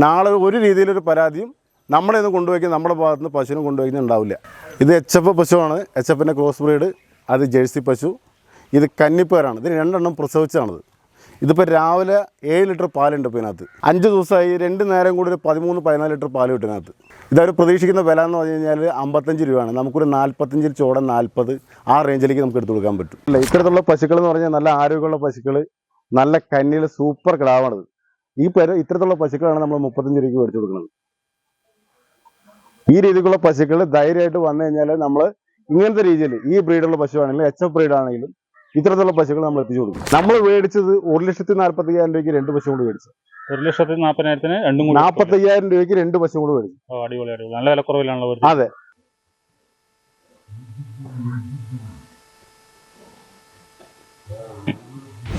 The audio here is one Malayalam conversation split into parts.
നാളെ ഒരു രീതിയിലൊരു പരാതിയും നമ്മളെ കൊണ്ടുപോയി നമ്മുടെ ഭാഗത്ത് നിന്ന് പശുവിനെ കൊണ്ടുപോയി ഉണ്ടാവില്ല. ഇത് എച്ച് എഫ് പശുവാണ്. എച്ച് എഫിന്റെ ക്രോസ് ബ്രീഡ് അത് ജേഴ്സി പശു. ഇത് കന്നിപ്പേരാണ് ഇതിന് രണ്ടെണ്ണം പ്രസവിച്ചതാണത്. ഇതിപ്പോൾ രാവിലെ ഏഴ് ലിറ്റർ പാലുണ്ട് ഇപ്പോൾ ഇതിനകത്ത്. അഞ്ച് ദിവസമായി രണ്ട് നേരം കൂടി ഒരു പതിമൂന്ന് പതിനാല് ലിറ്റർ പാൽ കിട്ടുന്നതിനകത്ത് ഇതവർ പ്രതീക്ഷിക്കുന്ന വില എന്ന് പറഞ്ഞു കഴിഞ്ഞാൽ അമ്പത്തഞ്ച് രൂപയാണ്. നമുക്കൊരു നാൽപ്പത്തഞ്ചിൽ ചോടൻ നാൽപ്പത് ആ റേഞ്ചിലേക്ക് നമുക്ക് എടുത്തു കൊടുക്കാൻ പറ്റും. അല്ല ഇത്തരത്തിലുള്ള പശുക്കൾ എന്ന് പറഞ്ഞാൽ നല്ല ആരോഗ്യമുള്ള പശുക്കൾ നല്ല കന്നിയിൽ സൂപ്പർ കിടാവാണത്. ഈ പെര ഇത്തരത്തിലുള്ള പശുക്കളാണ് നമ്മൾ മുപ്പത്തഞ്ച് രൂപയ്ക്ക് മേടിച്ചു കൊടുക്കുന്നത്. ഈ രീതിക്കുള്ള പശുക്കൾ ധൈര്യമായിട്ട് വന്നു കഴിഞ്ഞാൽ നമ്മൾ ഇങ്ങനത്തെ രീതിയിൽ ഈ ബ്രീഡുള്ള പശുവാണെങ്കിലും എച്ച് എഫ് ബ്രീഡാണെങ്കിലും ഇത്തരത്തിലുള്ള പശുക്കൾ നമ്മൾ എത്തിച്ചു കൊടുക്കും. നമ്മൾ മേടിച്ചത് ഒരു ലക്ഷത്തി നാൽപ്പത്തി അയ്യായിരം രൂപയ്ക്ക് രണ്ട് പശു കൂടി മേടിച്ചു. ഒരു ലക്ഷത്തി നാൽപ്പതിനായിരത്തിന് രണ്ടും കൂടി നാൽപ്പത്തി അയ്യായിരം രൂപയ്ക്ക് രണ്ട് പശു കൂടി മേടിച്ചു. ഓ, അടിപൊളി അടിപൊളി. നല്ല വിലക്കുറവിലാണല്ലോ. അതെ.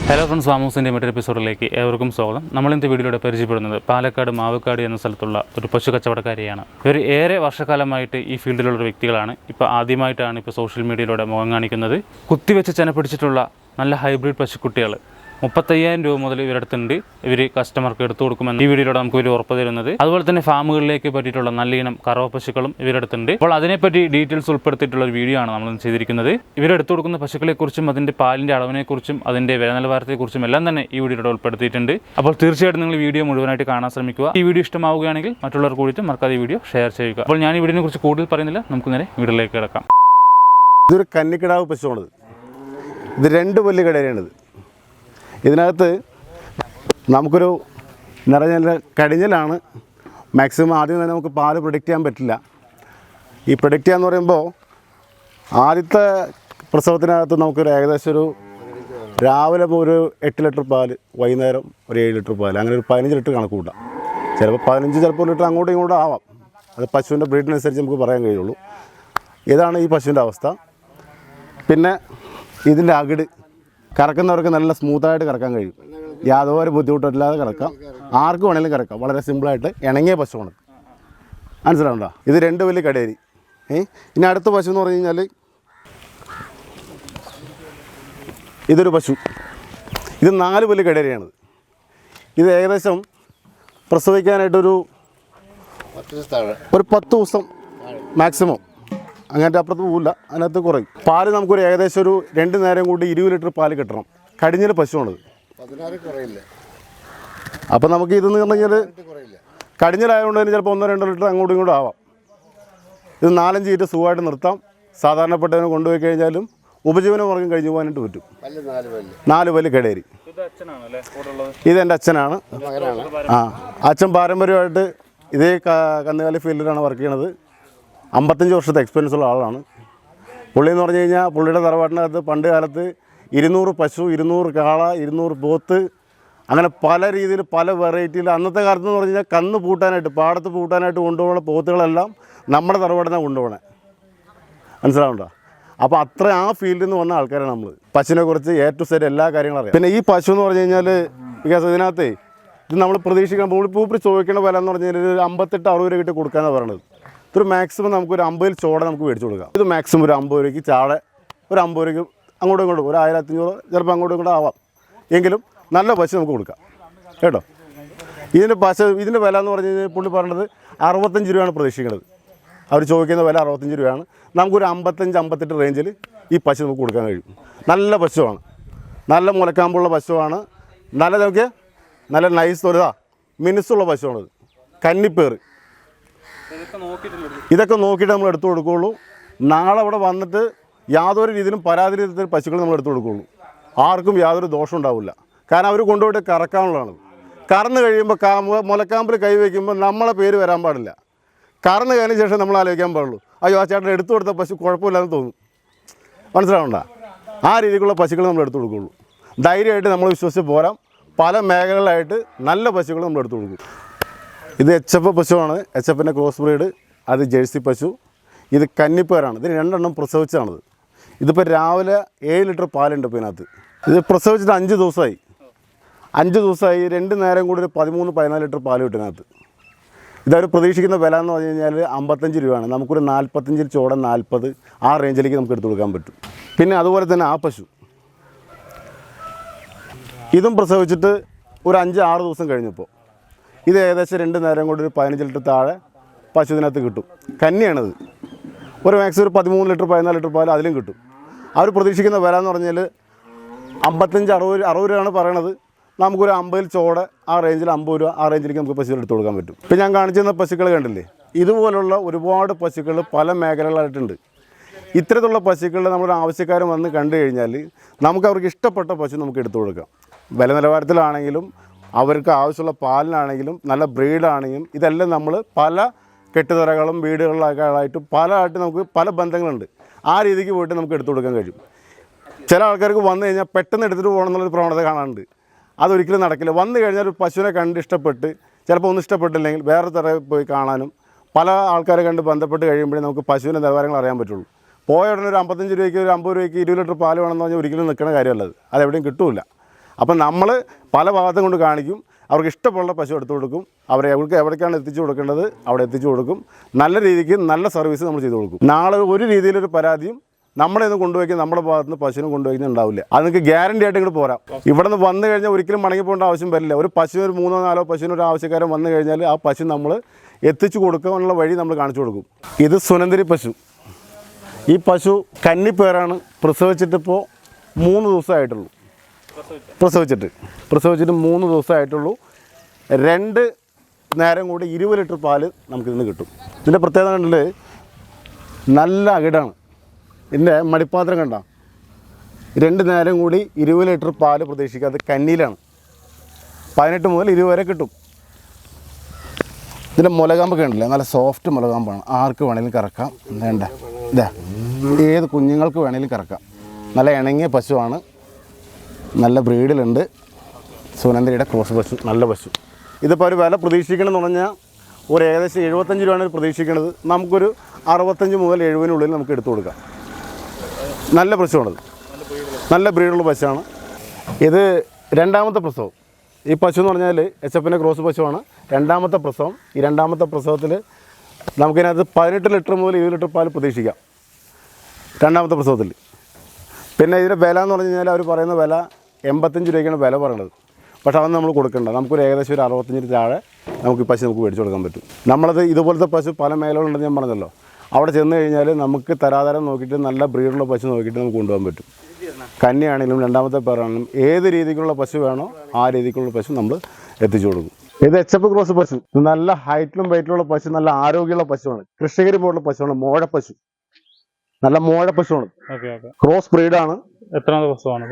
ഹലോ ഫ്രണ്ട്സ് വാമൂസിന്റെ മറ്റൊരു എപ്പിസോഡിലേക്ക് ഏവർക്കും സ്വാഗതം. നമ്മൾ ഇന്നത്തെ വീഡിയോയിലൂടെ പരിചയപ്പെടുന്നത് പാലക്കാട് മാവക്കാട് എന്ന സ്ഥലത്തുള്ള ഒരു പശു കച്ചവടക്കാരിയാണ്. ഇവർ ഏറെ വർഷക്കാലമായിട്ട് ഈ ഫീൽഡിലുള്ള വ്യക്തികളാണ്. ഇപ്പോൾ ആദ്യമായിട്ടാണ് ഇപ്പോൾ സോഷ്യൽ മീഡിയയിലൂടെ മുഖം കാണിക്കുന്നത്. കുത്തിവെച്ച് ചെനപ്പിടിച്ചിട്ടുള്ള നല്ല ഹൈബ്രിഡ് പശുക്കുട്ടികൾ മുപ്പത്തയ്യായിരം രൂപ മുതൽ ഇവരടുത്തുണ്ട്. ഇവർ കസ്റ്റമർക്ക് എടുത്തു കൊടുക്കുമെന്ന് ഈ വീഡിയോയിലൂടെ നമുക്ക് ഇവർ ഉറപ്പ് തരുന്നത്. അതുപോലെ തന്നെ ഫാമുകളിലേക്ക് പറ്റിയിട്ടുള്ള നല്ല കറവ പശുക്കളും ഇവരടുത്തുണ്ട്. അപ്പോൾ അതിനെപ്പറ്റി ഡീറ്റെയിൽസ് ഉൾപ്പെടുത്തിയിട്ടുള്ള ഒരു വീഡിയോ ആണ് നമ്മൾ ചെയ്തിരിക്കുന്നത്. ഇവരെടുത്തു കൊടുക്കുന്ന പശുക്കളെക്കുറിച്ചും അതിന്റെ പാലിന്റെ അളവിനെക്കുറിച്ചും അതിന്റെ വില നിലവാരത്തെക്കുറിച്ചും എല്ലാം തന്നെ ഈ വീഡിയോയിലൂടെ ഉൾപ്പെടുത്തിയിട്ടുണ്ട്. അപ്പോൾ തീർച്ചയായിട്ടും നിങ്ങൾ വീഡിയോ മുഴുവനായിട്ട് കാണാൻ ശ്രമിക്കുക. ഈ വീഡിയോ ഇഷ്ടമാവുകയാണെങ്കിൽ മറ്റുള്ളവർ കൂടിയിട്ട് മറക്കാതെ വീഡിയോ ഷെയർ ചെയ്യുക. അപ്പോൾ ഞാൻ ഈ വീഡിയോനെ കുറിച്ച് കൂടുതൽ പറയുന്നില്ല. നമുക്ക് നേരെ വീഡിയോയിലേക്ക് കിടക്കാം. ഇതൊരു കന്നിക്കിടാവ് പശുവാണിത്. ഇത് രണ്ട് പല്ല് കടയാണിത് ഇതിനകത്ത് നമുക്കൊരു നിറഞ്ഞ കടിഞ്ഞലാണ്. മാക്സിമം ആദ്യം തന്നെ നമുക്ക് പാൽ പ്രൊഡിക്റ്റ് ചെയ്യാൻ പറ്റില്ല. ഈ പ്രൊഡിക്റ്റ് ചെയ്യാന്ന് പറയുമ്പോൾ ആദ്യത്തെ പ്രസവത്തിനകത്ത് നമുക്കൊരു ഏകദേശം ഒരു രാവിലെ ഒരു എട്ട് ലിറ്റർ പാൽ വൈകുന്നേരം ഒരു ഏഴ് ലിറ്റർ പാൽ അങ്ങനെ ഒരു പതിനഞ്ച് ലിറ്റർ കണക്ക് കൂട്ടാം. ചിലപ്പോൾ പതിനഞ്ച് ചിലപ്പോൾ ലിറ്റർ അങ്ങോട്ടും ഇങ്ങോട്ടും ആവാം. അത് പശുവിന്റെ ബ്രീഡിനനുസരിച്ച് നമുക്ക് പറയാൻ കഴിയുള്ളൂ. ഇതാണ് ഈ പശുവിന്റെ അവസ്ഥ. പിന്നെ ഇതിന്റെ അകിട്. കറക്കുന്നവർക്ക് നല്ല സ്മൂത്തായിട്ട് കറക്കാൻ കഴിയും. യാതൊരു ബുദ്ധിമുട്ടില്ലാതെ കറക്കാം. ആർക്ക് വേണമെങ്കിലും കറക്കാം. വളരെ സിമ്പിളായിട്ട് ഇണങ്ങിയ പശുവാണ്. മനസ്സിലാവുണ്ടോ ഇത് രണ്ട് വലിയ കടേരി. ഏ? ഇനി അടുത്ത പശു എന്ന് പറഞ്ഞു കഴിഞ്ഞാൽ ഇതൊരു പശു. ഇത് നാല് വലിയ കടേരിയാണ്. ഇത് ഏകദേശം പ്രസവിക്കാനായിട്ടൊരു ഒരു പത്ത് ദിവസം മാക്സിമം അങ്ങനത്തെ അപ്പുറത്ത് പോകില്ല അതിനകത്ത് കുറയും. പാൽ നമുക്കൊരു ഏകദേശം ഒരു രണ്ട് നേരം കൂടി ഇരുപത് ലിറ്റർ പാൽ കിട്ടണം. കടിഞ്ഞിൽ പശുവാണിത്. അപ്പം കുറയില്ല. അപ്പോൾ നമുക്ക് ഇതെന്ന് പറഞ്ഞാൽ കടിഞ്ഞലായതുകൊണ്ട് തന്നെ ചിലപ്പോൾ ഒന്നോ രണ്ടോ ലിറ്റർ അങ്ങോട്ടും ഇങ്ങോട്ടും ആവാം. ഇത് നാലഞ്ച് ഈറ്റ് സുഖമായിട്ട് നിർത്താം. സാധാരണപ്പെട്ടതിനെ കൊണ്ടുപോയി കഴിഞ്ഞാലും ഉപജീവന മാർഗം കഴിഞ്ഞു പോകാനായിട്ട് പറ്റും. പല്ല് നാല് പല്ല്. കടേരി. ഇത് അച്ഛനാണല്ലേ കൂടെ ഉള്ളത്? ഇത് എന്റെ അച്ഛനാണ്. ആ അച്ഛൻ പാരമ്പര്യമായിട്ട് ഇതേ കന്നുകാലി ഫീൽഡിലാണ് വർക്ക് ചെയ്യണത്. അമ്പത്തഞ്ച് വർഷത്തെ എക്സ്പീരിയൻസ് ഉള്ള ആളാണ്. പുള്ളി എന്ന് പറഞ്ഞു കഴിഞ്ഞാൽ പുള്ളിയുടെ തറവാട്ടിനകത്ത് പണ്ട് കാലത്ത് ഇരുന്നൂറ് പശു ഇരുന്നൂറ് കാള ഇരുന്നൂറ് പോത്ത് അങ്ങനെ പല രീതിയിൽ പല വെറൈറ്റിയിൽ അന്നത്തെ കാലത്ത് എന്ന് പറഞ്ഞു കഴിഞ്ഞാൽ കന്ന് പൂട്ടാനായിട്ട് പാടത്ത് പൂട്ടാനായിട്ട് കൊണ്ടുപോകുന്ന പോത്തുകളെല്ലാം നമ്മുടെ തറവാടിനെ കൊണ്ടുപോകണേ മനസ്സിലാവുണ്ടോ അപ്പോൾ അത്ര ആ ഫീൽഡിൽ നിന്ന് വന്ന ആൾക്കാരാണ് നമ്മൾ പശുവിനെ കുറിച്ച് എ ടു സൈഡ് എല്ലാ കാര്യങ്ങളും അറിയാം. പിന്നെ ഈ പശു എന്ന് പറഞ്ഞു കഴിഞ്ഞാൽ വികാസ് ഇതിനകത്ത് ഇത് നമ്മൾ പ്രതീക്ഷിക്കണം പൂപ്പി ചോദിക്കേണ്ട വില എന്ന് പറഞ്ഞു കഴിഞ്ഞാൽ ഒരു അമ്പത്തെട്ട് അറുപത് രൂപ കിട്ടി കൊടുക്കാനാണ് പറയണത്. ഇതൊരു മാക്സിമം നമുക്ക് ഒരു അമ്പതിൽ ചോട നമുക്ക് മേടിച്ചു കൊടുക്കാം. ഇത് മാക്സിമം ഒരു അമ്പത് രൂപയ്ക്ക് ചാട ഒരു അമ്പത് രൂപയ്ക്ക് അങ്ങോട്ടും ഇങ്ങോട്ടും ഒരു ആയിരത്തി അഞ്ഞൂറ് ചിലപ്പോൾ അങ്ങോട്ടും ഇങ്ങോട്ടും ആവാം. എങ്കിലും നല്ല പശു നമുക്ക് കൊടുക്കാം. കേട്ടോ? ഇതിന്റെ പശു ഇതിന്റെ വില എന്ന് പറഞ്ഞു കഴിഞ്ഞാൽ പുള്ളി പറഞ്ഞത് അറുപത്തഞ്ച് രൂപയാണ് പ്രതീക്ഷിക്കുന്നത്. അവർ ചോദിക്കുന്ന വില അറുപത്തഞ്ച് രൂപയാണ്. നമുക്കൊരു അമ്പത്തഞ്ച് അമ്പത്തെട്ട് റേഞ്ചിൽ ഈ പശു നമുക്ക് കൊടുക്കാൻ കഴിയും. നല്ല പശുവാണ്. നല്ല മുലക്കാമ്പുള്ള പശുവാണ്. നല്ല നോക്കിയാൽ നല്ല നൈസ് ഒരു മിനുസുള്ള പശുവാണത്. കന്നിപ്പേറ്. ഇതൊക്കെ നോക്കിയിട്ട് നമ്മൾ എടുത്തു കൊടുക്കുകയുള്ളൂ. നാളെ അവിടെ വന്നിട്ട് യാതൊരു രീതിയിലും പരാതി രീതിയിൽ പശുക്കൾ നമ്മൾ എടുത്തു കൊടുക്കുകയുള്ളൂ. ആർക്കും യാതൊരു ദോഷം ഉണ്ടാവില്ല. കാരണം അവർ കൊണ്ടുപോയിട്ട് കറക്കാനുള്ളതാണ്. കറന്ന് കഴിയുമ്പോൾ കാ മുലക്കാമ്പിൽ കൈ വയ്ക്കുമ്പോൾ നമ്മളെ പേര് വരാൻ പാടില്ല. കറന്ന് കഴിഞ്ഞ ശേഷം നമ്മൾ ആലോചിക്കാൻ പാടുള്ളൂ. അയ്യോ ആ ചേട്ടൻ എടുത്തു കൊടുത്ത പശു കുഴപ്പമില്ലാന്ന് തോന്നും. മനസ്സിലാവണ്ട. ആ രീതിക്കുള്ള പശുക്കൾ നമ്മൾ എടുത്തു കൊടുക്കുകയുള്ളൂ. ധൈര്യമായിട്ട് നമ്മൾ വിശ്വസിച്ച് പോരാം. പല മേഖലകളിലായിട്ട് നല്ല പശുക്കൾ നമ്മൾ എടുത്തു കൊടുക്കും. ഇത് എച്ച് എഫ് പശുവാണ്. എച്ച് എഫിന്റെ ക്രോസ് ബ്രീഡ് അത് ജേഴ്സി പശു. ഇത് കന്നിപ്പേരാണ്. ഇതിന് രണ്ടെണ്ണം പ്രസവിച്ചാണിത് ഇതിപ്പോൾ രാവിലെ ഏഴ് ലിറ്റർ പാലുണ്ട് ഇപ്പോൾ ഇതിനകത്ത്. ഇത് പ്രസവിച്ചിട്ട് അഞ്ച് ദിവസമായി. അഞ്ച് ദിവസമായി. രണ്ട് നേരം കൂടി ഒരു പതിമൂന്ന് പതിനാല് ലിറ്റർ പാൽ കിട്ടുന്നതിനകത്ത് ഇതവർ പ്രതീക്ഷിക്കുന്ന വില എന്ന് പറഞ്ഞു കഴിഞ്ഞാൽ അമ്പത്തഞ്ച് രൂപയാണ്. നമുക്കൊരു നാൽപ്പത്തഞ്ചിൽ ചോടൻ നാൽപ്പത് ആ റേഞ്ചിലേക്ക് നമുക്ക് എടുത്തു കൊടുക്കാൻ പറ്റും. പിന്നെ അതുപോലെ തന്നെ ആ പശു. ഇതും പ്രസവിച്ചിട്ട് ഒരു അഞ്ച് ആറ് ദിവസം കഴിഞ്ഞപ്പോൾ ഇത് ഏകദേശം രണ്ട് നേരം കൊണ്ട് ഒരു പതിനഞ്ച് ലിറ്റർ താഴെ പശു ഇതിനകത്ത് കിട്ടും. കന്നിയാണിത്. ഒരു മാക്സിമം ഒരു പതിമൂന്ന് ലിറ്റർ പതിനാല് ലിറ്റർ പാൽ അതിലും കിട്ടും. അവർ പ്രതീക്ഷിക്കുന്ന വില എന്ന് പറഞ്ഞാൽ അമ്പത്തഞ്ച് അറുപത് അറുപത് രൂപയാണ് പറയണത്. നമുക്കൊരു അമ്പതിൽ ചോട് ആ റേഞ്ചിൽ അമ്പത് രൂപ ആ റേഞ്ചിലേക്ക് നമുക്ക് പശുക്കൾ എടുത്ത് കൊടുക്കാൻ പറ്റും. ഇപ്പം ഞാൻ കാണിച്ചു തന്ന പശുക്കൾ കണ്ടില്ലേ? ഇതുപോലുള്ള ഒരുപാട് പശുക്കൾ പല മേഖലകളായിട്ടുണ്ട് ഇത്തരത്തിലുള്ള പശുക്കൾ നമ്മുടെ ആവശ്യക്കാർ വന്ന് കണ്ടു കഴിഞ്ഞാൽ നമുക്ക് അവർക്ക് ഇഷ്ടപ്പെട്ട പശു നമുക്ക് എടുത്തു കൊടുക്കാം. വില നിലവാരത്തിലാണെങ്കിലും അവർക്ക് ആവശ്യമുള്ള പാലിനാണെങ്കിലും നല്ല ബ്രീഡാണെങ്കിലും ഇതെല്ലാം നമ്മൾ പല കെട്ടുതറകളും പല ആയിട്ട് നമുക്ക് പല ബന്ധങ്ങളുണ്ട്. ആ രീതിക്ക് പോയിട്ട് നമുക്ക് എടുത്തു കൊടുക്കാൻ കഴിയും. ചില ആൾക്കാർക്ക് വന്നു കഴിഞ്ഞാൽ പെട്ടെന്ന് എടുത്തിട്ട് പോകണം എന്നുള്ളൊരു പ്രവണത കാണാനുണ്ട്. അതൊരിക്കലും നടക്കില്ല. വന്നു കഴിഞ്ഞാൽ ഒരു പശുവിനെ കണ്ട് ഇഷ്ടപ്പെട്ട് ചിലപ്പോൾ ഒന്നും ഇഷ്ടപ്പെട്ടില്ലെങ്കിൽ വേറെ തറ പോയി കാണാനും പല ആൾക്കാരെ കണ്ട് ബന്ധപ്പെട്ട് കഴിയുമ്പോഴേ നമുക്ക് പശുവിന്റെ നിലവാരങ്ങൾ അറിയാൻ പറ്റുള്ളൂ. പോയ ഉടനെ ഒരു അമ്പത്തഞ്ച് രൂപയ്ക്ക് ഒരു അമ്പത് രൂപയ്ക്ക് ഇരുപത് ലിറ്റർ പാൽ വേണമെന്ന് പറഞ്ഞാൽ ഒരിക്കലും നിൽക്കുന്ന കാര്യമല്ലത് അതെവിടെയും കിട്ടൂല. അപ്പം നമ്മൾ പല ഭാഗത്തും കൊണ്ട് കാണിക്കും. അവർക്ക് ഇഷ്ടമുള്ള പശു എടുത്തു കൊടുക്കും. അവരെ അവർക്ക് എവിടേക്കാണ് എത്തിച്ചു കൊടുക്കേണ്ടത്? അവിടെ എത്തിച്ചു കൊടുക്കും. നല്ല രീതിക്ക് നല്ല സർവീസ് നമ്മൾ ചെയ്തു കൊടുക്കും. നാളെ ഒരു രീതിയിലൊരു പരാതിയും നമ്മളെ ഒന്ന് കൊണ്ടുപോയി നമ്മുടെ ഭാഗത്ത് നിന്ന് പശുവിനെ ഉണ്ടാവില്ല. അത് നിങ്ങൾക്ക് ഗ്യാരണ്ടി ആയിട്ട് ഇങ്ങോട്ട് പോരാം. ഇവിടെ നിന്ന് വന്നു കഴിഞ്ഞാൽ ഒരിക്കലും മടങ്ങി പോകേണ്ട ആവശ്യം വരില്ല. ഒരു പശുവിന് ഒരു മൂന്നോ നാലോ പശുവിന് ഒരു ആവശ്യക്കാരൻ വന്നു കഴിഞ്ഞാൽ ആ പശു നമ്മൾ എത്തിച്ചു കൊടുക്കാനുള്ള വഴി നമ്മൾ കാണിച്ചു കൊടുക്കും. ഇത് സുനന്ദരി പശു. ഈ പശു കന്നിപ്പേരാണ്. പ്രസവിച്ചിട്ടിപ്പോൾ മൂന്ന് ദിവസമായിട്ടുള്ളൂ. പ്രസവിച്ചിട്ട്. പ്രസവിച്ചിട്ട് മൂന്ന് ദിവസമായിട്ടുള്ളൂ. രണ്ട് നേരം കൂടി ഇരുപത് ലിറ്റർ പാൽ നമുക്കിന്ന് കിട്ടും. ഇതിന്റെ പ്രത്യേകത കണ്ടിട്ട് നല്ല അകിടാണ്. ഇതിന്റെ മടിപ്പാത്രം കണ്ട? രണ്ട് നേരം കൂടി ഇരുപത് ലിറ്റർ പാൽ അത് കന്നിയിലാണ്. പതിനെട്ട് മുതൽ ഇരുപത് വരെ കിട്ടും. ഇതിന്റെ മുലകാമ്പൊക്കെ ഉണ്ടല്ലേ നല്ല സോഫ്റ്റ് മുലകാമ്പാണ്. ആർക്ക് വേണേലും കറക്കാം. വേണ്ട. ഇതാ. ഏത് കുഞ്ഞുങ്ങൾക്ക് വേണേലും കറക്കാം. നല്ല ഇണങ്ങിയ പശുവാണ്. നല്ല ബ്രീഡിലുണ്ട്. സുനന്ദരിയുടെ ക്രോസ് പശു നല്ല പശു. ഇതിപ്പോൾ ഒരു വില പ്രതീക്ഷിക്കണമെന്ന് പറഞ്ഞാൽ ഒരു ഏകദേശം എഴുപത്തഞ്ച് രൂപയാണ് പ്രതീക്ഷിക്കുന്നത് നമുക്കൊരു അറുപത്തഞ്ച് മുതൽ എഴുപതിനുള്ളിൽ നമുക്ക് എടുത്തു കൊടുക്കാം. നല്ല പശുവാണത് നല്ല ബ്രീഡുള്ള പശുവാണ്. ഇത് രണ്ടാമത്തെ പ്രസവം. ഈ പശു എന്ന് പറഞ്ഞാൽ എച്ച് എഫിന്റെ ക്രോസ് പശുവാണ്. രണ്ടാമത്തെ പ്രസവം. ഈ രണ്ടാമത്തെ പ്രസവത്തിൽ നമുക്കിതിനകത്ത് പതിനെട്ട് ലിറ്റർ മുതൽ ഇരുപത് ലിറ്റർ പാൽ പ്രതീക്ഷിക്കാം. രണ്ടാമത്തെ പ്രസവത്തിൽ പിന്നെ ഇതിന്റെ വില എന്ന് പറഞ്ഞു കഴിഞ്ഞാൽ അവർ പറയുന്ന വില എൺപത്തഞ്ച് രൂപയ്ക്കാണ് വില പറയുന്നത് പക്ഷേ അതൊന്നും നമ്മൾ കൊടുക്കണ്ട. നമുക്കൊരു ഏകദേശം ഒരു അറുപത്തഞ്ചിന് താഴെ നമുക്ക് ഈ പശു നമുക്ക് മേടിച്ചു കൊടുക്കാൻ പറ്റും. നമ്മളത് ഇതുപോലത്തെ പശു പല മേഖലകളുണ്ടെന്ന് ഞാൻ പറഞ്ഞല്ലോ. അവിടെ ചെന്ന് കഴിഞ്ഞാൽ നമുക്ക് തരാതരം നോക്കിയിട്ട് നല്ല ബ്രീഡുള്ള പശു നോക്കിയിട്ട് നമുക്ക് കൊണ്ടുപോകാൻ പറ്റും. കന്നിയാണെങ്കിലും രണ്ടാമത്തെ പേരാണെങ്കിലും ഏത് രീതിക്കുള്ള പശു വേണോ ആ രീതിക്കുള്ള പശു നമ്മൾ എത്തിച്ചു കൊടുക്കും. ഇത് എച്ച് എഫ് ക്രോസ് പശു. നല്ല ഹൈറ്റിലും വെയിറ്റിലുള്ള പശു നല്ല ആരോഗ്യമുള്ള പശുവാണ്. കൃഷികരി പോലുള്ള പശുവാണ്. മോഴ പശു. നല്ല മോഴ പശുവാണ്. ക്രോസ് ബ്രീഡാണ്. എത്രാമത്തെ ദിവസമാണ്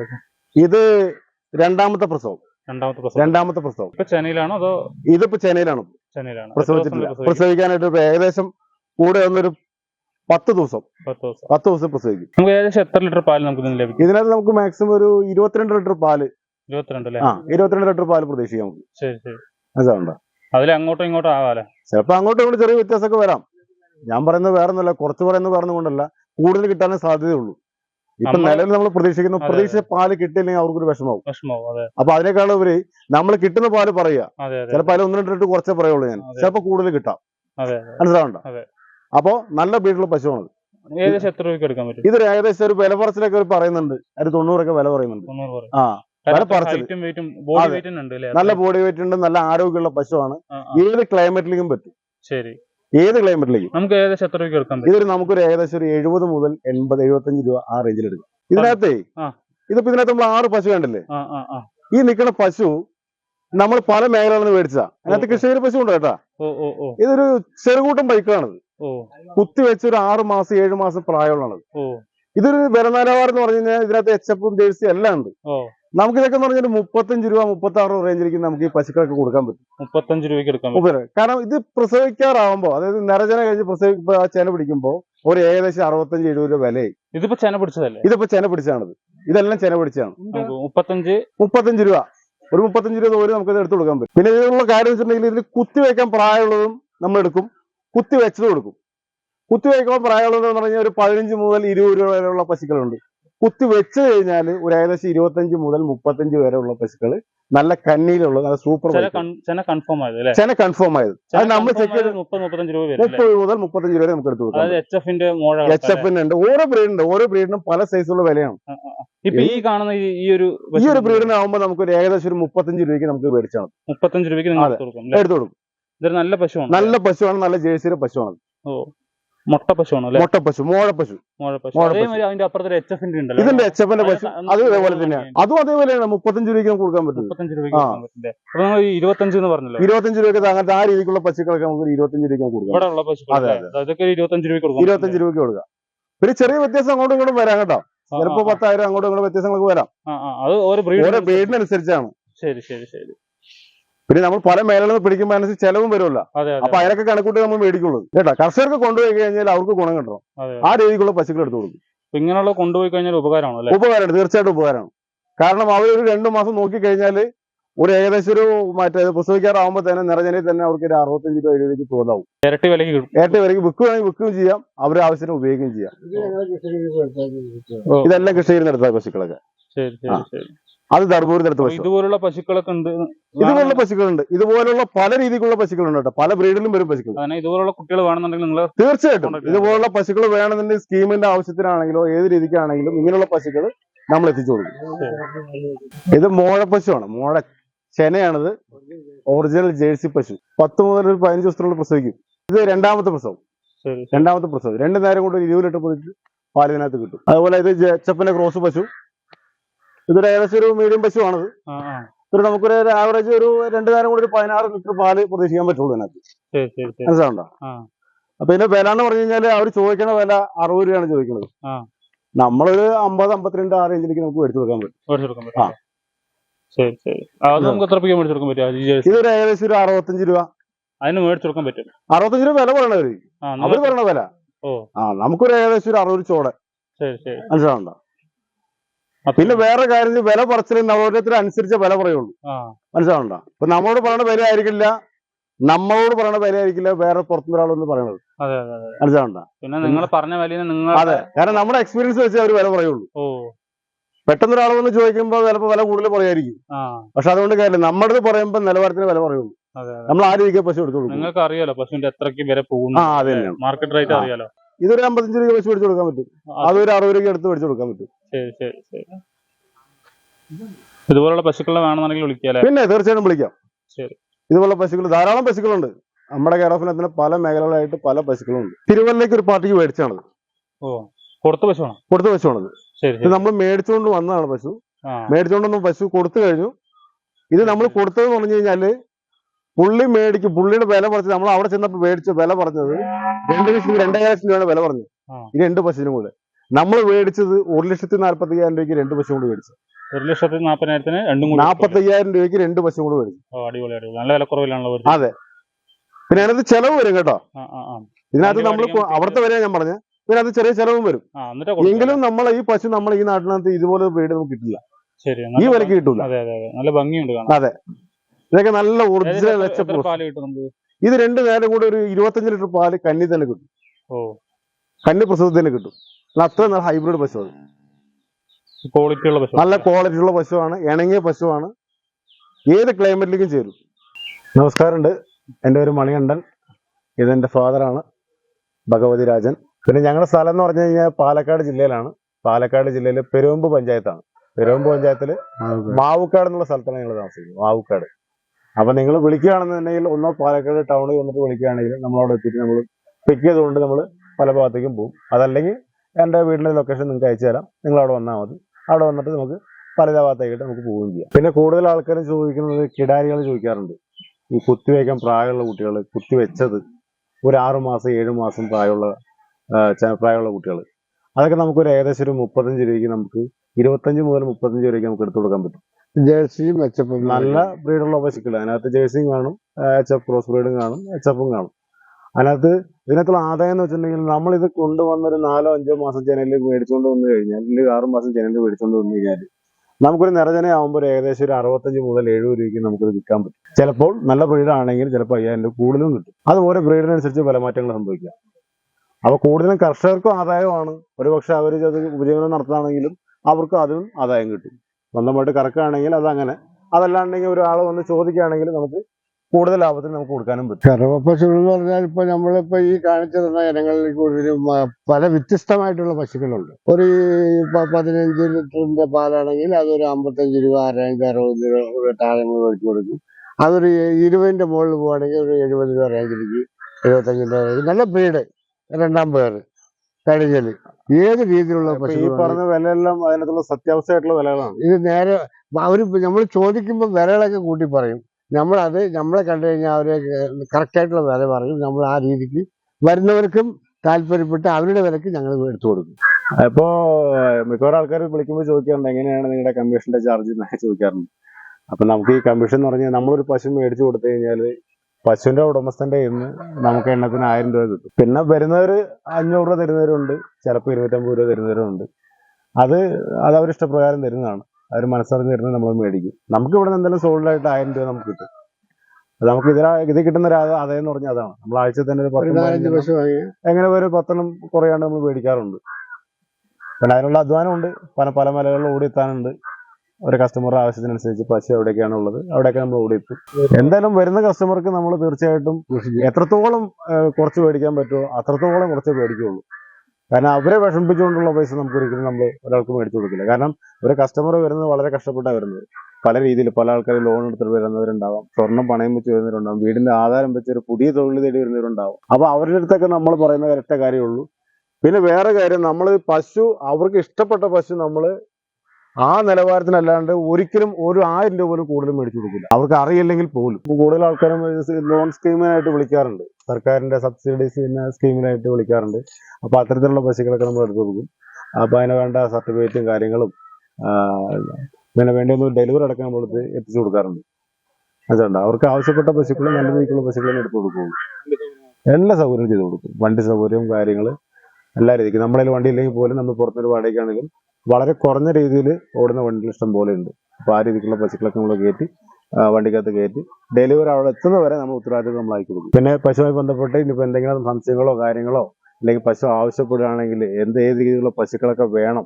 ഇത് രണ്ടാമത്തെ പ്രസവം. രണ്ടാമത്തെ പ്രസവം. രണ്ടാമത്തെ പ്രസവം. ഇപ്പൊ ചെന്നൈയിലാണോ അതോ ഇതിപ്പോ ചെന്നൈയിലാണ്. ചെന്നൈയിലാണോ? പ്രസവിച്ചിട്ടില്ല. പ്രസവിക്കാനായിട്ട് ഏകദേശം കൂടെ വന്നൊരു പത്ത് ദിവസം. പത്ത് ദിവസം. പ്രസവിക്കും. നമുക്ക് ഏകദേശം എത്ര ലിറ്റർ പാൽ നമുക്ക് ലഭിക്കും? ഇതിനകത്ത് നമുക്ക് മാക്സിമം ഒരു ഇരുപത്തിരണ്ട് ലിറ്റർ പാൽ. ഇരുപത്തിരണ്ട് അല്ലേ? ആ ഇരുപത്തിരണ്ട് ലിറ്റർ പാൽ പ്രതീക്ഷിക്കാം നമുക്ക് ശരി ശരി. മനസ്സിലാവണ്ട അതിൽ അങ്ങോട്ടും ഇങ്ങോട്ടും ആവാലേ? ചിലപ്പോൾ അങ്ങോട്ടും ഇങ്ങോട്ടും ചെറിയ വ്യത്യാസമൊക്കെ വരാം. ഞാൻ പറയുന്നത് വേറെ ഒന്നുമല്ല കുറച്ച് പറയുന്നത് പറഞ്ഞുകൊണ്ടല്ല കൂടുതൽ കിട്ടാനേ സാധ്യതയുള്ളൂ. ഇപ്പൊ നിലവിൽ നമ്മൾ പ്രതീക്ഷിക്കുന്ന അതെ, പ്രതീക്ഷിച്ച പാൽ കിട്ടിയില്ലെങ്കിൽ അവർക്കൊരു വിഷമാവും അതെ. അപ്പൊ അതിനേക്കാളും ഉപരി നമ്മൾ കിട്ടുന്ന പാൽ പറയുക. ചിലപ്പോ അതെ ചിലപ്പോൾ അതിൽ ഒന്ന് രണ്ട് ലിറ്റർ കുറച്ചേ പറയുള്ളൂ ഞാൻ. ചിലപ്പോ ചിലപ്പോൾ കൂടുതൽ കിട്ടാം. അതെ മനസ്സിലാവണ്ട? അപ്പോ നല്ല വീട്ടിലുള്ള പശുവാണ് ഏകദേശം എത്ര രൂപയ്ക്ക് എടുക്കാൻ പറ്റും? ഇതൊരു ഏകദേശം ഒരു വില പറച്ചിലൊക്കെ ഒരു പറയുന്നുണ്ട്. ഒരു തൊണ്ണൂറൊക്കെ വില പറയുന്നുണ്ട്. ആ വില പറച്ചിൽ നല്ല ബോഡി വെയിറ്റ് ഉണ്ട് നല്ല ആരോഗ്യമുള്ള പശുവാണ്. ഏത് ക്ലൈമറ്റിലേക്കും പറ്റും. ശരി. ഏത് ക്ലൈമറ്റിലേക്കും നമുക്ക് ഏകദേശം എത്ര രൂപ എടുക്കാം ഇതൊരു നമുക്കൊരു ഏകദേശം ഒരു എഴുപത് മുതൽ എൺപത് എഴുപത്തഞ്ച് രൂപ ആ റേഞ്ചിൽ എടുക്കും. ഇതിനകത്ത്. ഇതിപ്പോ ഇതിനകത്ത് നമ്മൾ ആറ് പശു കണ്ടില്ലേ? ഈ നിൽക്കുന്ന പശു നമ്മൾ പല മേഖലകളിൽ നിന്ന് മേടിച്ചതാ. അതിനകത്ത്. കൃഷിയിൽ പശു ഉണ്ടോ കേട്ടാ. ഇതൊരു ചെറുകൂട്ടം ബൈക്കാണിത് ഓ. കുത്തി വെച്ച് ഒരു ആറ് മാസം ഏഴ് മാസം പ്രായമുള്ളതാണ് ഓ. ഇതൊരു വില നിലവാരം എന്ന് പറഞ്ഞു കഴിഞ്ഞാൽ ഇതിനകത്ത് എച്ച് എഫും ജേഴ്സി എല്ലാം ഉണ്ട്. നമുക്ക് ഇതൊക്കെ എന്ന് പറഞ്ഞാൽ മുപ്പത്തഞ്ച് രൂപ മുപ്പത്തി ആറ് റേഞ്ചിലേക്ക് നമുക്ക് ഈ പശുക്കളൊക്കെ കൊടുക്കാൻ പറ്റും. മുപ്പത്തഞ്ച് രൂപയ്ക്ക് എടുക്കാം കാരണം ഇത് പ്രസവിക്കാറാവുമ്പോൾ അതായത് നരചന കഴിഞ്ഞ് പ്രസവി ആ ചെന പിടിക്കുമ്പോൾ ഒരു ഏകദേശം അറുപത്തഞ്ച് എഴുപത് രൂപ വിലയായി. ഇതിപ്പോ ചെന പിടിച്ചതല്ലേ? ഇതിപ്പോ ചെന പിടിച്ചാണത് ഇതെല്ലാം ചെന പിടിച്ചാണ് മുപ്പത്തഞ്ച് മുപ്പത്തഞ്ച് രൂപ. ഒരു മുപ്പത്തഞ്ച് രൂപ ദൂരം നമുക്ക് ഇത് എടുത്തു കൊടുക്കാൻ പറ്റും. പിന്നെ ഇതിനുള്ള കാര്യം വെച്ചിട്ടുണ്ടെങ്കിൽ ഇതിൽ കുത്തി വെക്കാൻ പ്രായമുള്ളതും നമ്മൾ എടുക്കും. കുത്തി വെച്ചത് കൊടുക്കും കുത്തി വെക്കാൻ പ്രായമുള്ളതെന്ന് പറഞ്ഞാൽ ഒരു പതിനഞ്ച് മുതൽ ഇരുപത് രൂപ വരെയുള്ള പശുക്കളുണ്ട്. കുത്തി വെച്ച് കഴിഞ്ഞാൽ ഒരു ഏകദേശം ഇരുപത്തഞ്ച് മുതൽ മുപ്പത്തഞ്ച് വരെയുള്ള പശുക്കൾ നല്ല കന്നിയിലുള്ള നല്ല സൂപ്പർ കൺഫേം ആയത് ചെന കൺഫേം ആയത്. അത് നമ്മൾ ചെക്ക് ചെയ്ത് മുപ്പത് രൂപ മുതൽ മുപ്പത്തഞ്ച് വരെ നമുക്ക് എടുത്തു കൊടുക്കാം. എച്ച് എഫിന്റെ ഉണ്ട്. ഓരോ ബ്രീഡിന്റെ ഓരോ ബ്രീഡിനും പല സൈസുള്ള വിലയാണ്. ഇപ്പൊ ഈ കാണുന്ന ഈ- ഒരു ഈ ഒരു ബ്രീഡിനാവുമ്പോ നമുക്ക് ഒരു ഏകദേശം ഒരു മുപ്പത്തഞ്ച് രൂപയ്ക്ക് നമുക്ക് മേടിച്ചാൽ മുപ്പത്തഞ്ച് രൂപയ്ക്ക്. എടുത്ത് കൊടുക്കും നല്ല പശുവാണ് നല്ല പശുവാണ്. നല്ല ജേഴ്സിയുടെ പശുവാണ്. ഓ. മുട്ട മൊട്ട പശു മോഴ പശു അതിന്റെ എച്ച് എഫിന്റെ ഉണ്ടല്ലോ. ഇതിന്റെ എച്ച് എഫിന്റെ പശു. അത് ഇതേപോലെ തന്നെയാണ് അതും അതേപോലെയാണ്. മുപ്പത്തഞ്ച് രൂപയ്ക്ക് നമുക്ക് കൊടുക്കാൻ പറ്റും. മുപ്പത്തഞ്ച് രൂപയ്ക്ക് ഇരുപത്തഞ്ച് എന്ന് പറഞ്ഞല്ലോ. ഇരുപത്തഞ്ച് രൂപയ്ക്ക് അങ്ങനത്തെ ആ രീതിക്കുള്ള പശുക്കളൊക്കെ നമുക്ക് ഇരുപത്തഞ്ച് രൂപയ്ക്ക് കൊടുക്കാം. ഇവിടെ ഉള്ള പശുക്കൾ ഇരുപത്തഞ്ച് രൂപയ്ക്ക് കൊടുക്കും ഇരുപത്തഞ്ച് രൂപയ്ക്ക് കൊടുക്കാം. പിന്നെ ചെറിയ വ്യത്യാസം അങ്ങോട്ടും ഇങ്ങോട്ടും വരാം കേട്ടോ. ചിലപ്പോ പത്തായിരം അങ്ങോട്ടും ഇങ്ങോട്ടും വ്യത്യാസങ്ങൾക്ക് വരാം. അത് ഓരോ ബ്രീഡിനനുസരിച്ചാണ് ശരി ശരി ശരി. പിന്നെ നമ്മൾ പല മേഖലകൾ നിന്ന് പിടിക്കുമ്പോൾ അനുസരിച്ച് ചെലവും വരുമല്ലോ. അപ്പൊ അതെ. അതിനൊക്കെ കണക്കൂട്ടി നമ്മൾ മേടിക്കുള്ളൂ. കേട്ടോ? കർഷകർക്ക് കൊണ്ടുപോയി കഴിഞ്ഞാൽ അവർക്ക് ഗുണം കിട്ടണം. ആ രീതിക്കുള്ള പശുക്കൾ എടുത്തു കൊടുക്കും. ഇങ്ങനെയുള്ള കൊണ്ടുപോയി കഴിഞ്ഞാൽ ഉപകാരമാണ് അല്ലെ? ഉപകാരമാണ് തീർച്ചയായിട്ടും ഉപകാരമാണ്. കാരണം അവർ ഒരു രണ്ടു മാസം നോക്കി കഴിഞ്ഞാൽ ഒരു ഏകദേശം ഒരു മറ്റേ പ്രസവിക്കാറാവുമ്പോൾ തന്നെ നിറഞ്ഞനിൽ തന്നെ അവർക്ക് ഒരു അറുപത്തഞ്ച് രൂപ രൂപയ്ക്ക് തോന്നാവും. ഇരട്ടി വിലക്ക് കിട്ടും. വിലക്ക് വിൽക്കുകയാണെങ്കിൽ വിൽക്കുകയും ചെയ്യാം. അവരുടെ ആവശ്യത്തിന് ഉപയോഗിക്കുകയും ചെയ്യാം. ഇതെല്ലാം കൃഷി ചെയ്യുന്ന കൊടുത്താൽ ഇതെല്ലാം കൃഷിയിൽ നടത്ത പശുക്കളൊക്കെ. ശരി ശരി ശരി. അത് ധർമ്മപുരി നടത്ത അപ്പൊ പശു. ഇതുപോലുള്ള പശുക്കളൊക്കെ ഉണ്ട്. ഇതുപോലുള്ള പശുക്കളുണ്ട്. ഇതുപോലുള്ള പല രീതിക്കുള്ള പശുക്കളുണ്ട് കേട്ടോ. പല ബ്രീഡിലും വരും പശുക്കൾ. ഇതുപോലുള്ള കുട്ടികൾ വേണമെന്നുണ്ടെങ്കിൽ നിങ്ങൾ തീർച്ചയായിട്ടും. ഇതുപോലുള്ള പശുക്കൾ വേണമെന്നുണ്ടെങ്കിൽ സ്കീമിന്റെ ആവശ്യത്തിനാണെങ്കിലോ ഏത് രീതിക്കാണെങ്കിലും ഇങ്ങനെയുള്ള പശുക്കൾ നമ്മൾ എത്തിച്ചു കൊടുക്കും. ഇത് മോഴ പശുവാണ്. മോഴ ചെനയാണിത്. ഒറിജിനൽ ജേഴ്സി പശു. പത്ത് മുതൽ ഒരു പതിനഞ്ച് ദിവസത്തിനുള്ളിൽ പ്രസവിക്കും. ഇത് രണ്ടാമത്തെ പ്രസവം. രണ്ടാമത്തെ പ്രസവം. രണ്ട് നേരം കൊണ്ട് ഇരുപത് ലിറ്റർ പൊതിച്ച് പാലിനകത്ത് കിട്ടും. അതുപോലെ ഇത് ജച്ചപ്പന്റെ ക്രോസ് പശു. ഇതൊരു ഏകദേശം ഒരു മീഡിയം പശുവാണത് ഇതൊരു നമുക്കൊരു ആവറേജ് ഒരു രണ്ടു നേരം കൂടി ഒരു പതിനാറ് ലിറ്റർ പാൽ പ്രതീക്ഷിക്കാൻ പറ്റുള്ളൂ ഇതിനകത്ത്. മനസ്സിലാവുണ്ടോ. അപ്പൊ ഇതിന്റെ വില എന്ന് പറഞ്ഞു കഴിഞ്ഞാൽ അവർ ചോദിക്കുന്ന വില അറുപത് രൂപയാണ് ചോദിക്കുന്നത്. നമ്മളൊരു അമ്പത് അമ്പത്തിരണ്ട് ആ റേഞ്ചിലേക്ക് നമുക്ക് മേടിച്ചു കൊടുക്കാൻ പറ്റും. മേടിച്ചു കൊടുക്കാൻ പറ്റും. ശരി ശരി. അത് നമുക്ക് എത്ര രൂപയ്ക്ക് മേടിച്ചു പറ്റും ഇതൊരു ഏകദേശം ഒരു അറുപത്തഞ്ച് രൂപ. അതിന് മേടിച്ചു കൊടുക്കാൻ പറ്റും. അറുപത്തഞ്ച് രൂപ വില പറയണവര്. അവർ പറയണ വില. ആ നമുക്കൊരു ഏകദേശം ഒരു അറുപത് ചോടെ. മനസ്സിലാവണ്ട പിന്നെ വേറെ കാര്യം വില പറച്ചിൽ അനുസരിച്ച വില പറയുള്ളൂ. മനസ്സിലാവണ്ട ഇപ്പൊ നമ്മളോട് പറയണ വില ആയിരിക്കില്ല നമ്മളോട് പറയണ വില ആയിരിക്കില്ല വേറെ പുറത്തുനിന്ന് ഒരാളൊന്നും പറയണത്. മനസ്സിലാവണ്ട പിന്നെ നിങ്ങൾ പറഞ്ഞ വില നിങ്ങൾ അതെ കാരണം നമ്മുടെ എക്സ്പീരിയൻസ് വെച്ച് അവർ വില പറയുള്ളൂ. ഓ. പെട്ടെന്ന് ഒരാൾ വന്ന് ചോദിക്കുമ്പോൾ ചിലപ്പോൾ വില കൂടുതൽ പറയായിരിക്കും പക്ഷെ അതുകൊണ്ട് കാര്യമില്ല നമ്മുടെ പറയുമ്പോൾ നിലവാരത്തിന് വില പറയുള്ളൂ. നമ്മൾ ആ രീതിക്ക് പശു എടുത്തോളൂ. നിങ്ങൾക്ക് അറിയാലോ പശുവിന്റെ എത്രക്ക് വില പോകുന്നു. മാർക്കറ്റ് റേറ്റ് അറിയാലോ. ഇതൊരു അമ്പത്തഞ്ച് രൂപ വെച്ച് മേടിച്ചു കൊടുക്കാൻ പറ്റും. അതൊരു അറുപത് രൂപ എടുത്ത് മേടിച്ചു കൊടുക്കാൻ പറ്റും. ശരി ശരി ശരി. ഇതുപോലുള്ള പശുക്കളെ വേണമെന്നുണ്ടെങ്കിൽ വിളിക്കാം പിന്നെ തീർച്ചയായിട്ടും വിളിക്കാം. ശരി. ഇതുപോലുള്ള പശുക്കൾ ധാരാളം പശുക്കളുണ്ട്. നമ്മുടെ കേരളത്തിൽ പല മേഖലകളായിട്ട് പല പശുക്കളുണ്ട്. തിരുവല്ലയ്ക്ക് ഒരു പാർട്ടിക്ക് മേടിച്ചാണത് ഓ കൊടുത്ത പശുവാണ്? കൊടുത്ത പശുവാണത് ഇത് നമ്മൾ മേടിച്ചുകൊണ്ട് വന്നതാണ് പശു. ആ. മേടിച്ചുകൊണ്ട് വന്ന പശു കൊടുത്തു കഴിഞ്ഞു. ഇത് നമ്മൾ കൊടുത്തതെന്ന് പറഞ്ഞു കഴിഞ്ഞാൽ പുള്ളി മേടിക്കും പുള്ളിയുടെ വില പറഞ്ഞത് നമ്മൾ അവിടെ ചെന്നപ്പോൾ മേടിച്ച വില പറഞ്ഞത് രണ്ട് ലക്ഷത്തി രണ്ടര ലക്ഷം രൂപയാണ് വില പറഞ്ഞു. ഈ രണ്ട് പശുവിനും കൂടെ. നമ്മൾ മേടിച്ചത് ഒരു ലക്ഷത്തി നാല്പത്തി അയ്യായിരം രൂപയ്ക്ക് രണ്ട് പശു കൂടി മേടിച്ചു. ഒരു ലക്ഷത്തി നാപ്പതിനായിരത്തിന് രണ്ടും കൂടി നാൽപ്പത്തി അയ്യായിരം രൂപയ്ക്ക് രണ്ട് പശു കൂടി മേടിച്ചു. ഓ അടിപൊളി അടിപൊളി. നല്ല വിലക്കുറവിലാണല്ലോ വരുന്നത്. അതെ. പിന്നെ അതിനകത്ത് ചെലവ് വരും കേട്ടോ. ഇതിനകത്ത് നമ്മൾ അവിടുത്തെ വരെ ഞാൻ പറഞ്ഞത് പിന്നെ അത് ചെറിയ ചെലവും വരും. എങ്കിലും നമ്മൾ ഈ പശു നമ്മൾ ഈ നാട്ടിനകത്ത് ഇതുപോലെ വീട് നമുക്ക് കിട്ടില്ല. ശരി ഈ നല്ല വിലക്ക് കിട്ടൂല. അതെ നല്ല ഭംഗിയുണ്ട് ഇതൊക്കെ നല്ല ഒറിജിനൽ വെച്ച പാൽ കിട്ടും ഇത് രണ്ടു നേരം കൂടെ ഒരു ഇരുപത്തഞ്ച് ലിറ്റർ പാൽ കന്നി തന്നെ കിട്ടും. ഓ. കന്നി പ്രസവത്തിന് കിട്ടും. അത്ര നല്ല ഹൈബ്രിഡ് പശുവാണ്. ക്വാളിറ്റിയുള്ള പശു നല്ല ക്വാളിറ്റി ഉള്ള പശുവാണ് ഇണങ്ങിയ പശുവാണ്. ഏത് ക്ലൈമറ്റിലേക്കും ചേരും. നമസ്കാരമുണ്ട്. എന്റെ പേര് മണികണ്ഠൻ. ഇതെന്റെ ഫാദറാണ് ഭഗവതി രാജൻ. പിന്നെ ഞങ്ങളുടെ സ്ഥലം എന്ന് പറഞ്ഞു കഴിഞ്ഞാൽ പാലക്കാട് ജില്ലയിലാണ്. പാലക്കാട് ജില്ലയിലെ പെരുമ്പ് പഞ്ചായത്താണ്. പെരുമ്പ് പഞ്ചായത്തിൽ മാവുക്കാട് എന്നുള്ള സ്ഥലത്താണ് ഞങ്ങൾ താമസിക്കുന്നത്. മാവുക്കാട്. അപ്പൊ നിങ്ങൾ വിളിക്കുകയാണെന്നുണ്ടെങ്കിൽ ഒന്നോ പാലക്കാട് ടൗണിൽ വന്നിട്ട് വിളിക്കുകയാണെങ്കിൽ നമ്മളവിടെ എത്തിയിട്ട് നമ്മൾ പിക്ക് ചെയ്തുകൊണ്ട് നമ്മൾ പല ഭാഗത്തേക്കും പോകും. അതല്ലെങ്കിൽ എന്റെ വീടിന്റെ ലൊക്കേഷൻ നിങ്ങൾക്ക് അയച്ചു തരാം. നിങ്ങൾ അവിടെ വന്നാൽ മതി. അവിടെ വന്നിട്ട് നമുക്ക് പല ഭാഗത്തേക്കിട്ട് നമുക്ക് പോവുകയും ചെയ്യാം. പിന്നെ കൂടുതൽ ആൾക്കാരും ചോദിക്കുന്നത് കിടാരികൾ ചോദിക്കാറുണ്ട്. ഈ കുത്തിവയ്ക്കാൻ പ്രായമുള്ള കുട്ടികൾ കുത്തിവെച്ചത് ഒരു ആറു മാസം ഏഴ് മാസം പ്രായമുള്ള പ്രായമുള്ള കുട്ടികൾ. അതൊക്കെ നമുക്കൊരു ഏകദേശം ഒരു മുപ്പത്തഞ്ച് രൂപയ്ക്ക് നമുക്ക് ഇരുപത്തഞ്ച് മുതൽ മുപ്പത്തഞ്ച് രൂപയ്ക്ക് നമുക്ക് എടുത്തു കൊടുക്കാൻ പറ്റും. ജേഴ്സിയും എച്ചപ്പും നല്ല ബ്രീഡുള്ള പശുക്കൾ അതിനകത്ത് ജേഴ്സിയും കാണും എച്ച് എഫ് ക്രോസ് ബ്രീഡും കാണും എച്ച് എഫും കാണും. അതിനകത്ത് ഇതിനകത്തുള്ള ആദായം എന്ന് വെച്ചിട്ടുണ്ടെങ്കിൽ നമ്മളിത് കൊണ്ടുവന്ന ഒരു നാലോ അഞ്ചോ മാസം ജനലിൽ മേടിച്ചുകൊണ്ട് വന്നു കഴിഞ്ഞാൽ അല്ലെങ്കിൽ ആറ് മാസം ജനലിൽ മേടിച്ചുകൊണ്ട് വന്നു കഴിഞ്ഞാൽ നമുക്കൊരു നിറജന ആകുമ്പോൾ ഒരു ഏകദേശം ഒരു അറുപത്തഞ്ച് മുതൽ എഴുപത് രൂപയ്ക്ക് നമുക്കിത് വിൽക്കാൻ പറ്റും. ചിലപ്പോൾ നല്ല ബ്രീഡാണെങ്കിൽ ചിലപ്പോൾ അയ്യായിരം രൂപ കൂടുതലും കിട്ടും. അത് ഓരോ ബ്രീഡിനനുസരിച്ച് പല മാറ്റങ്ങൾ സംഭവിക്കാം. അപ്പോൾ കൂടുതലും കർഷകർക്കും ആദായമാണ്. ഒരുപക്ഷെ അവർ അത് ഉപജീവനം നടത്തുകയാണെങ്കിലും അവർക്കും അതിനും ആദായം കിട്ടും. സ്വന്തമായിട്ട് കറക്കുകയാണെങ്കിൽ അതങ്ങനെ. അതല്ലാണ്ടെങ്കിൽ ഒരാൾ വന്ന് ചോദിക്കുകയാണെങ്കിൽ നമുക്ക് കൂടുതൽ ലാഭത്തിന് നമുക്ക് കൊടുക്കാനും പറ്റും. കറവ എന്ന് പറഞ്ഞാൽ ഇപ്പൊ നമ്മളിപ്പോ ഈ കാണിച്ചു തന്ന ഇനങ്ങളിൽ കൂടുതലും പല വ്യത്യസ്തമായിട്ടുള്ള പശുക്കളുണ്ട്. ഒരു പതിനഞ്ച് ലിറ്ററിന്റെ പാലാണെങ്കിൽ അതൊരു അമ്പത്തഞ്ച് രൂപ അരഞ്ച് അറുപത് രൂപ താഴെ മേടിച്ചു കൊടുക്കും. അതൊരു ഇരുപതിന്റെ മുകളിൽ പോവാണെങ്കിൽ ഒരു എഴുപത് രൂപ റേഞ്ചിലേക്ക് എഴുപത്തഞ്ച് രൂപ. നല്ല ബ്രീഡ് രണ്ടാം പേര് കഴിഞ്ഞൽ. ഏത് രീതിയിലുള്ള ഈ പശു പറഞ്ഞ വിലയെല്ലാം അതിനകത്തുള്ള സത്യാവസ്ഥയായിട്ടുള്ള വിലകളാണ്. ഇത് നേരെ അവർ നമ്മൾ ചോദിക്കുമ്പോൾ വിലകളൊക്കെ കൂട്ടി പറയും. നമ്മളത് നമ്മളെ കണ്ടു കഴിഞ്ഞാൽ അവരെ കറക്റ്റായിട്ടുള്ള വില പറയും. നമ്മൾ ആ രീതിക്ക് വരുന്നവർക്കും താല്പര്യപ്പെട്ട് അവരുടെ വിലക്ക് ഞങ്ങൾ എടുത്തു കൊടുക്കും. അപ്പോ മിക്കവാറും ആൾക്കാർ വിളിക്കുമ്പോൾ ചോദിക്കാറുണ്ട് എങ്ങനെയാണ് നിങ്ങളുടെ കമ്മീഷന്റെ ചാർജ് എന്നൊക്കെ ചോദിക്കാറുണ്ട്. അപ്പൊ നമുക്ക് ഈ കമ്മീഷൻ എന്ന് പറഞ്ഞാൽ നമ്മളൊരു പശു മേടിച്ചു കൊടുത്തു കഴിഞ്ഞാൽ പശുവിന്റെ ഉടമസ്ഥന്റെ ഇന്ന് നമുക്ക് എണ്ണത്തിന് ആയിരം രൂപ കിട്ടും. പിന്നെ വരുന്നവർ അഞ്ഞൂറ് രൂപ തരുന്നവരുണ്ട്. ചിലപ്പോൾ ഇരുന്നൂറ്റമ്പത് രൂപ തരുന്നവരുണ്ട്. അത് അത് അവർ ഇഷ്ടപ്രകാരം തരുന്നതാണ്. അവർ മനസ്സറിഞ്ഞ് തരുന്നത് നമ്മൾ മേടിക്കും. നമുക്ക് ഇവിടെ നിന്ന് എന്തെങ്കിലും സോൾഡായിട്ട് ആയിരം രൂപ നമുക്ക് കിട്ടും. അത് നമുക്ക് ഇതിനാ ഇത് കിട്ടുന്ന ഒരു അതെന്ന് പറഞ്ഞാൽ അതാണ്. നമ്മൾ ആഴ്ച തന്നെ ഒരു പത്ത് എങ്ങനെ ഒരു പത്തെണ്ണം കുറയാണ്ട് നമ്മൾ മേടിക്കാറുണ്ട്. പിന്നെ അതിനുള്ള അധ്വാനമുണ്ട്. പല പല മലകളിൽ ഓടിയെത്താനുണ്ട് ഒരു കസ്റ്റമറുടെ ആവശ്യത്തിനനുസരിച്ച് പശു എവിടെയൊക്കെയാണ് ഉള്ളത് അവിടെയൊക്കെ നമ്മൾ ഓടിയെത്തും. എന്തായാലും വരുന്ന കസ്റ്റമർക്ക് നമ്മൾ തീർച്ചയായിട്ടും എത്രത്തോളം കുറച്ച് മേടിക്കാൻ പറ്റുമോ അത്രത്തോളം കുറച്ച് മേടിക്കുള്ളൂ. കാരണം അവരെ വിഷമിപ്പിച്ചുകൊണ്ടുള്ള പൈസ നമുക്ക് ഒരിക്കലും നമ്മൾ ഒരാൾക്ക് മേടിച്ചു കൊടുക്കില്ല. കാരണം ഒരു കസ്റ്റമർ വരുന്നത് വളരെ കഷ്ടപ്പെട്ടാണ് വരുന്നത്. പല രീതിയിൽ പല ആൾക്കാർ ലോൺ എടുത്തിട്ട് വരുന്നവരുണ്ടാവാം. സ്വർണം പണയം വെച്ച് വരുന്നവരുണ്ടാവും. വീടിന്റെ ആധാരം വെച്ച് ഒരു പുതിയ തൊഴിൽ തേടി വരുന്നവരുണ്ടാവും. അപ്പൊ അവരുടെ അടുത്തൊക്കെ നമ്മൾ പറയുന്ന കറക്റ്റ് കാര്യമുള്ളൂ പിന്നെ വേറെ കാര്യം നമ്മൾ പശു അവർക്ക് ഇഷ്ടപ്പെട്ട പശു നമ്മൾ ആ നിലവാരത്തിനല്ലാണ്ട് ഒരിക്കലും ഒരു ആയിരം രൂപ പോലും കൂടുതൽ മേടിച്ചു കൊടുക്കില്ല. അവർക്ക് അറിയില്ലെങ്കിൽ പോലും. കൂടുതൽ ആൾക്കാരും ലോൺ സ്കീമിനായിട്ട് വിളിക്കാറുണ്ട്. സർക്കാരിന്റെ സബ്സിഡീസ് സ്കീമിനായിട്ട് വിളിക്കാറുണ്ട്. അപ്പൊ അത്തരത്തിലുള്ള പശുക്കളൊക്കെ നമ്മൾ എടുത്തു കൊടുക്കും. അപ്പൊ അതിന് വേണ്ട സർട്ടിഫിക്കറ്റും കാര്യങ്ങളും പിന്നെ വേണ്ടി ഒന്ന് ഡെലിവറി അടക്കം നമ്മൾ എത്തിച്ചു കൊടുക്കാറുണ്ട്. അതുകൊണ്ട് അവർക്ക് ആവശ്യപ്പെട്ട പശുക്കളും നല്ല രീതിക്കുള്ള പശുക്കളും എടുത്തു കൊടുക്കും. എല്ലാ സൗകര്യവും ചെയ്തു കൊടുക്കും. വണ്ടി സൗകര്യവും കാര്യങ്ങൾ എല്ലാ രീതിക്കും. നമ്മളതിൽ വണ്ടി ഇല്ലെങ്കിൽ പോലും നമ്മൾ പുറത്തൊരു വാടകയ്ക്കാണെങ്കിലും വളരെ കുറഞ്ഞ രീതിയിൽ ഓടുന്ന വണ്ടികൾ ഇഷ്ടം പോലെ ഉണ്ട് അപ്പോൾ ആ രീതിക്കുള്ള പശുക്കളൊക്കെ നമ്മൾ കയറ്റി വണ്ടിക്കകത്ത് കയറ്റി ഡെലിവറി അവിടെ എത്തുന്നവരെ നമ്മൾ ഉത്തരവാദിത്വം നമ്മൾ ആക്കി കൊടുക്കും പിന്നെ പശുവുമായി ബന്ധപ്പെട്ട് ഇനിയിപ്പോൾ എന്തെങ്കിലും സംശയങ്ങളോ കാര്യങ്ങളോ അല്ലെങ്കിൽ പശു ആവശ്യപ്പെടുകയാണെങ്കിൽ എന്ത് ഏത് രീതിയിലുള്ള പശുക്കളൊക്കെ വേണം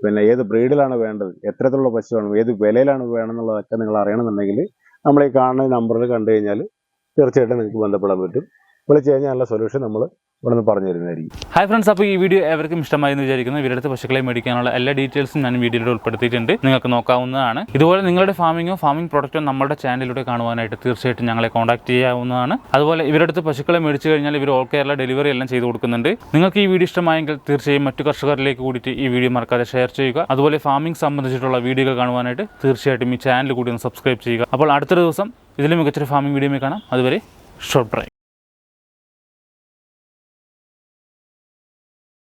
പിന്നെ ഏത് ബ്രീഡിലാണ് വേണ്ടത് എത്രത്തിലുള്ള പശു വേണം ഏത് വിലയിലാണ് വേണം എന്നുള്ളതൊക്കെ നിങ്ങൾ അറിയണമെന്നുണ്ടെങ്കിൽ നമ്മൾ ഈ കാണുന്ന നമ്പറിൽ കണ്ടു കഴിഞ്ഞാൽ തീർച്ചയായിട്ടും നിങ്ങൾക്ക് ബന്ധപ്പെടാൻ പറ്റും. വിളിച്ചു കഴിഞ്ഞാൽ സൊല്യൂഷൻ നമ്മൾ ഇവിടെ പറഞ്ഞു തരുന്നതായിരിക്കും. ഹായ് ഫ്രണ്ട്സ് അപ്പോൾ ഈ വീഡിയോ ഏവർക്കും ഇഷ്ടമായി എന്ന് വിചാരിക്കുന്നു. ഇവരുടെ അടുത്ത് പശുക്കളെ മേടിക്കാനുള്ള എല്ലാ ഡീറ്റെയിൽസും ഞാൻ വീഡിയോയിൽ ഉൾപ്പെടുത്തിയിട്ടുണ്ട്. നിങ്ങൾക്ക് നോക്കാവുന്നതാണ്. ഇതുപോലെ നിങ്ങളുടെ ഫാമിങ്ങോ ഫാമിംഗ് പ്രൊഡക്റ്റോ നമ്മുടെ ചാനലിലൂടെ കാണുവാനായിട്ട് തീർച്ചയായിട്ടും ഞങ്ങളെ കോൺടാക്ട് ചെയ്യാവുന്നതാണ്. അതുപോലെ ഇവരടുത്ത് പശുക്കളെ മേടിച്ചു കഴിഞ്ഞാൽ ഇവർ ഓൾ കേരള ഡെലിവറി എല്ലാം ചെയ്തു കൊടുക്കുന്നുണ്ട്. നിങ്ങൾക്ക് ഈ വീഡിയോ ഇഷ്ടമായെങ്കിൽ തീർച്ചയായും മറ്റു കർഷകരിലേക്ക് കൂടിയിട്ട് ഈ വീഡിയോ മറക്കാതെ ഷെയർ ചെയ്യുക. അതുപോലെ ഫാമിംഗ് സംബന്ധിച്ചിട്ടുള്ള വീഡിയോകൾ കാണുവാനായിട്ട് തീർച്ചയായിട്ടും ഈ ചാനൽ കൂടി ഒന്ന് സബ്സ്ക്രൈബ് ചെയ്യുക. അപ്പോൾ അടുത്ത ദിവസം ഇതിലും മികച്ചൊരു ഫാമിംഗ് വീഡിയോ കാണാം. അതുവരെ ഷോർട്ട് ബ്രേക്ക്